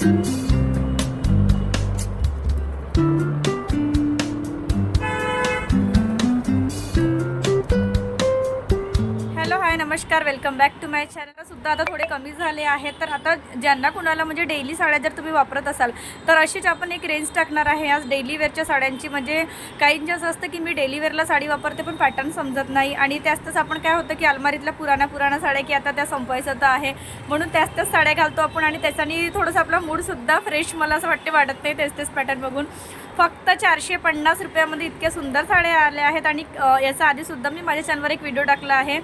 Thank you. नमस्कार welcome back to my channel सुद्धा आता थोडे कमी झाले आहेत. तर आता ज्यांना कुणाला म्हणजे डेली साड्या जर तुम्ही वापरत असाल तर अशीच आपण एक रेंज टाकणार आहे. आज डेली वेअरच्या साड्यांची म्हणजे काहींचे असं असतं की मी डेली वेअरला साडी वापरते पण पॅटर्न समजत नाही. आणि त्याच आपण काय होतं की अलमारीतल्या पुराणा पुराणा साड्या की आता त्या संपवायचं तर आहे. म्हणून त्याच त्याच साड्या घालतो आपण आणि त्याच्याने थोडंसं आपला मूडसुद्धा फ्रेश मला असं वाटते वाटत नाही तेच तेच पॅटर्न बघून. फक्त चारशे पन्नास रुपयामध्ये इतक्या सुंदर साड्या आल्या आहेत आणि याच्या याचा आधीसुद्धा मी माझ्या चॅनलवर एक व्हिडिओ टाकला आहे.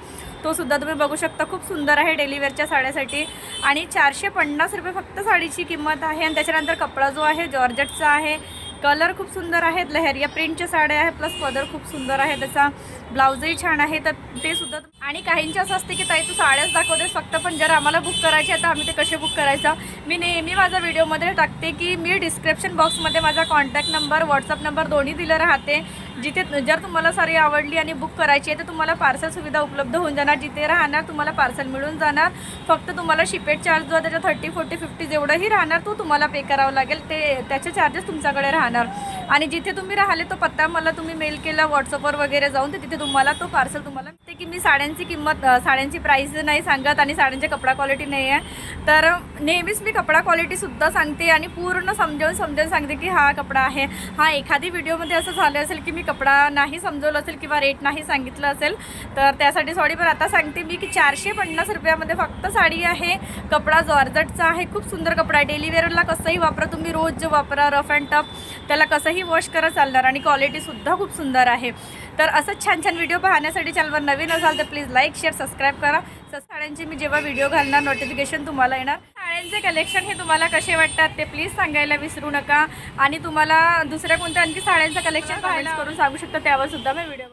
तो सुद्धा तुम्ही बघू शकता खूप सुंदर आहे डेलीवेअरच्या साड्यासाठी. आणि चारशे पन्नास रुपये फक्त साडीची किंमत आहे. आणि त्याच्यानंतर कपडा जो आहे जॉर्जटचा आहे. कलर खूप सुंदर आहेत लहरिया प्रिंटच्या साड्या आहेत प्लस पदर खूप सुंदर आहे त्याचा ब्लाऊजही छान आहे तर ते सुद्धा आणि काहींचे असं असते की ताई तू साड्याच दाखवतेस फक्त पण जर आम्हाला बुक करायचे आहे तर आम्ही ते कसे बुक करायचं? मी नेहमी माझ्या व्हिडिओमध्ये टाकते की मी डिस्क्रिप्शन बॉक्समध्ये माझा कॉन्टॅक्ट नंबर व्हॉट्सअप नंबर दोन्ही दिलं राहते. जिथे जर तुम्हाला साडी आवडली आणि बुक करायची आहे तर तुम्हाला पार्सल सुविधा उपलब्ध होऊन जाणार. जिथे राहणार तुम्हाला पार्सल मिळून जाणार. फक्त तुम्हाला शिपेट चार्ज जो त्याच्या थर्टी फोर्टी फिफ्टी जेवढंही राहणार तो तुम्हाला पे करावं लागेल. ते त्याचे चार्जेस तुमच्याकडे राहणार. आणि जिथे तुम्ही राहिले तो पत्ता मला तुम्ही मेल केला व्हॉट्सअपवर वगैरे जाऊन तर तिथे तुम्हाला तो पार्सल तुम्हाला की मी साड्यांची किंमत साड्यांची प्राईस नाही सांगत आणि साड्यांची कपडा क्वालिटी नाही आहे. तर नेहमीच मी कपडा क्वालिटीसुद्धा सांगते आणि पूर्ण समजावून समजावून सांगते की हा कपडा आहे. हा एखादी व्हिडिओमध्ये असं झालं असेल की मी कपडा नाही समजवलं असेल किंवा रेट नाही सांगितलं असेल तर त्यासाठी सॉरी पण आता सांगते मी की चारशे पन्नास रुपयामध्ये फक्त साडी आहे. कपडा जॉर्जटचा आहे खूप सुंदर कपडा आहे. डेली वेअरला कसंही वापरा तुम्ही रोज वापरा रफ अँड टफ त्याला कसंही वॉश करा चालणार आणि क्वालिटीसुद्धा खूप सुंदर आहे. तर असंच छान छान व्हिडिओ पाहण्यासाठी चॅनलवर नवीन असाल तर प्लीज लाईक शेअर सबस्क्राईब करा. साड्यांचे मी जेव्हा व्हिडिओ घालणार नोटिफिकेशन तुम्हाला येणार. साड्यांचे कलेक्शन हे तुम्हाला कसे वाटतात ते प्लीज सांगायला विसरू नका. आणि तुम्हाला दुसऱ्या कोणत्या आणखी साड्यांचं कलेक्शन कमेंट्स करून सांगू शकता त्यावर सुद्धा मी व्हिडिओ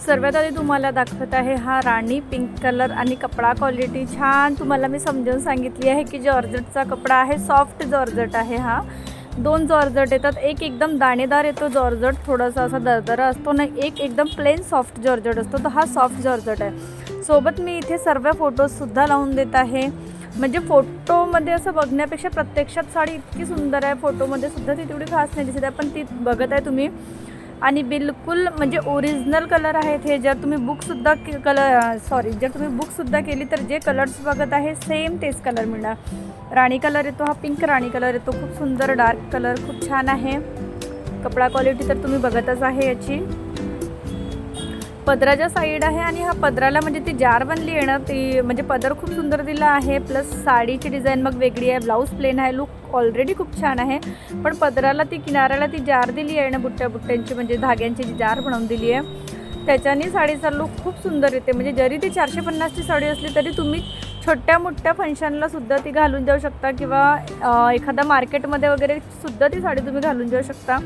सर्वात आधी तुम्हाला दाखवत आहे हा राणी पिंक कलर आणि कपडा क्वालिटी छान तुम्हाला मी समजावून सांगितली आहे की जॉर्जटचा कपडा आहे सॉफ्ट जॉर्जट आहे हा. दोन जॉर्जट येतात. एक एकदम दाणेदार येतो जॉर्जट थोडासा असा दरदरा असतो ना एक एकदम प्लेन सॉफ्ट जॉर्जट असतो. तर हा सॉफ्ट जॉर्जट आहे. सोबत मी इथे सर्व फोटोजसुद्धा लावून देत आहे. म्हणजे फोटोमध्ये असं बघण्यापेक्षा प्रत्यक्षात साडी इतकी सुंदर आहे. फोटोमध्ये सुद्धा ती तेवढी खास नाही दिसत आहे पण ती बघत आहे तुम्ही. आणि बिलकुल म्हणजे ओरिजिनल कलर आहेत हे. जर तुम्ही बुकसुद्धा कलर सॉरी जर तुम्ही बुकसुद्धा केली तर जे कलर्स बघत आहे सेम तेच कलर मिळणार. राणी कलर येतो हा पिंक राणी कलर येतो. खूप सुंदर डार्क कलर खूप छान आहे. कपडा क्वालिटी तर तुम्ही बघतच आहे याची. पदराच्या साईड आहे आणि हा पदराला म्हणजे ती जार बनली आहे ना ती म्हणजे पदर खूप सुंदर दिला आहे. प्लस साडीची डिझाईन मग वेगळी आहे ब्लाऊज प्लेन आहे लुक ऑलरेडी खूप छान आहे. पण पदराला ती किनाऱ्याला ती जार दिली आहे ना बुट्ट्या बुट्ट्यांची म्हणजे धाग्यांची जी जार बनवून दिली आहे. त्याच्याने साडीचा लुक खूप सुंदर येते. म्हणजे जरी ती चारशे पन्नासची साडी असली तरी तुम्ही छोट्या मोठ्या फंक्शनला सुद्धा ती घालून जाऊ शकता किंवा एखादा मार्केटमध्ये वगैरे सुद्धा ती साडी तुम्ही घालून जाऊ शकता.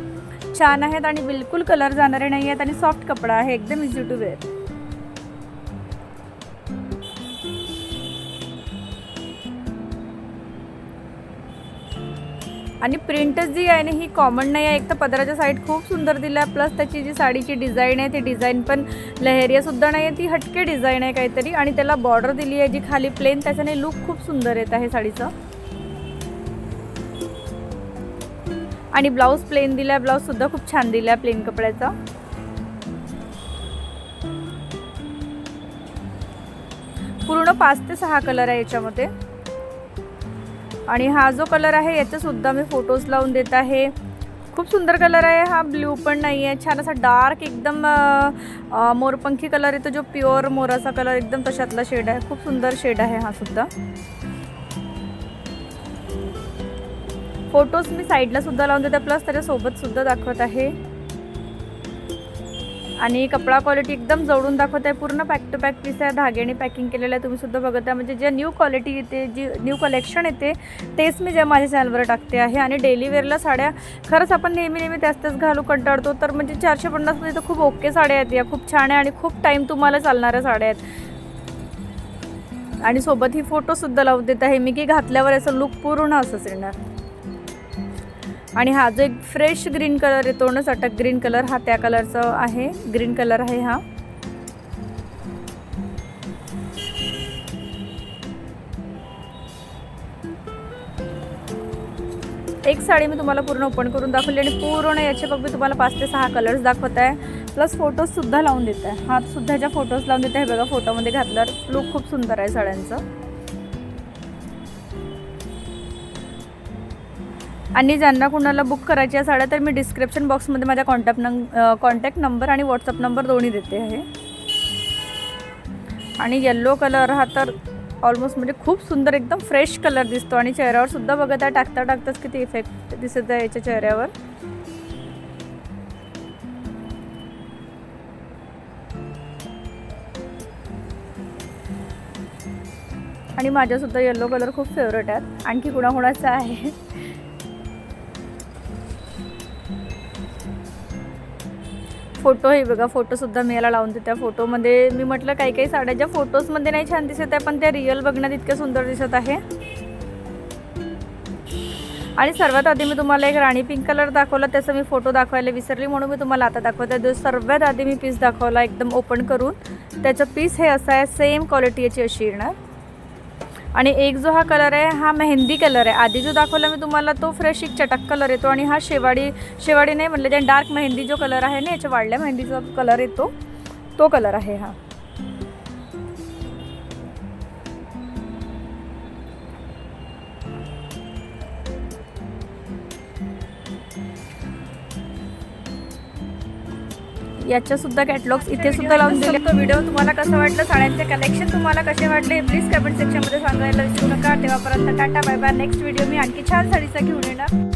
छान आहेत आणि बिलकुल कलर जाणारे नाही आहेत आणि सॉफ्ट कपडा आहे. एकदम इझी टू वेअर आणि प्रिंट जी आहे ना ही कॉमन नाही आहे. एक तर पदराच्या साईड खूप सुंदर दिला आहे प्लस त्याची जी साडीची डिझाईन आहे ती डिझाईन पण लहेरियासुद्धा नाही आहे ती हटके डिझाईन आहे काहीतरी. आणि त्याला बॉर्डर दिली आहे जी खाली प्लेन त्याच्याने लुक खूप सुंदर येत आहे साडीचं. आणि ब्लाऊज प्लेन दिला आहे ब्लाऊजसुद्धा खूप छान दिला आहे प्लेन कपड्याचा. पूर्ण पाच ते सहा कलर आहे याच्यामध्ये. आणि हा जो कलर आहे याच्यासुद्धा मी फोटोज लावून देत आहे. खूप सुंदर कलर आहे हा ब्ल्यू पण नाही आहे. छान असा डार्क एकदम मोरपंखी कलर येतो जो प्युअर मोराचा कलर एकदम तशातला शेड आहे. खूप सुंदर शेड आहे हा सुद्धा. फोटोज मी साईडला सुद्धा लावून देते. प्लस त्याच्यासोबत सुद्धा दाखवत आहे. आणि कपडा क्वालिटी एकदम जवळून दाखवत आहे पूर्ण पॅक टू पॅक पीस आहे. धाग्याने पॅकिंग केलेलं आहे. तुम्ही सुद्धा बघत आहे म्हणजे जे न्यू क्वालिटी येते जी न्यू कलेक्शन येते तेच मी जे माझ्या चॅनलवर टाकते आहे. आणि डेली वेअरला साड्या खरंच आपण नेहमी नेहमी त्याच त्याच घालू कंटाळतो. तर म्हणजे चारशे पन्नासमध्ये तर खूप ओके साड्या आहेत या. खूप छान आहे आणि खूप टाईम तुम्हाला चालणाऱ्या साड्या आहेत. आणि सोबत ही फोटोसुद्धा लावून देत आहे. मी की घातल्यावर असं लुक पूर्ण असंच येणार आणि हा जो एक फ्रेश ग्रीन कलर येतो ना सटक ग्रीन कलर हा त्या कलरचा आहे. ग्रीन कलर आहे हा. एक साडी मी तुम्हाला पूर्ण ओपन करून दाखवली आणि पूर्ण याचे बघ मी तुम्हाला पाच ते सहा कलर्स दाखवत आहे प्लस फोटोजसुद्धा लावून देत आहे हातसुद्धा ज्या फोटोज लावून देत आहे बघा फोटोमध्ये घातल्यावर लुक खूप सुंदर आहे साड्यांचं. आणि ज्यांना कुणाला बुक करायच्या साड्या तर मी डिस्क्रिप्शन बॉक्समध्ये माझ्या कॉन्टॅक्ट नं कॉन्टॅक्ट नंबर आणि व्हॉट्सअप नंबर दोन्ही देते आहे. आणि येल्लो कलर हा तर ऑलमोस्ट म्हणजे खूप सुंदर एकदम फ्रेश कलर दिसतो. आणि चेहऱ्यावर सुद्धा बघत आहे टाकता टाकताच किती इफेक्ट दिसत आहे याच्या चेहऱ्यावर. आणि माझ्यासुद्धा येल्लो कलर खूप फेवरेट आहेत. आणखी कुणाकुणाचा आहे? फोटो हे बघा फोटोसुद्धा मी याला लावून देते. फोटोमध्ये मी म्हटलं काही काही साड्या ज्या फोटोजमध्ये नाही छान दिसत आहे पण त्या रिअल बघण्यात इतक्या सुंदर दिसत आहे. आणि सर्वात आधी मी तुम्हाला एक राणी पिंक कलर दाखवला त्याचा मी फोटो दाखवायला विसरली म्हणून मी तुम्हाला आता दाखवते. जो सर्वात आधी मी पीस दाखवला एकदम ओपन करून त्याचं पीस हे असं आहे सेम क्वालिटी याची अशी येणार. आणि एक जो हा कलर आहे हा मेहंदी कलर आहे. आधी जो दाखवला मी तुम्हाला तो फ्रेश एक चटक कलर येतो आणि हा शेवाडी शेवाडी नाही म्हटलं जे डार्क मेहंदी जो कलर आहे ना याच्या वाढल्या मेहंदीचा कलर येतो तो कलर आहे हा. याच्या सुद्धा कॅटलॉग्स इथे सुद्धा लावून दिले तो व्हिडिओ तुम्हाला कसं वाटलं? साड्यांचे कलेक्शन तुम्हाला कसे वाटले? प्लीज कमेंट सेक्शनमध्ये सांगायला विसरू नका. तेव्हापर्यंत tata bye bye next video मी आणखी छान साडीचा घेऊन येणार.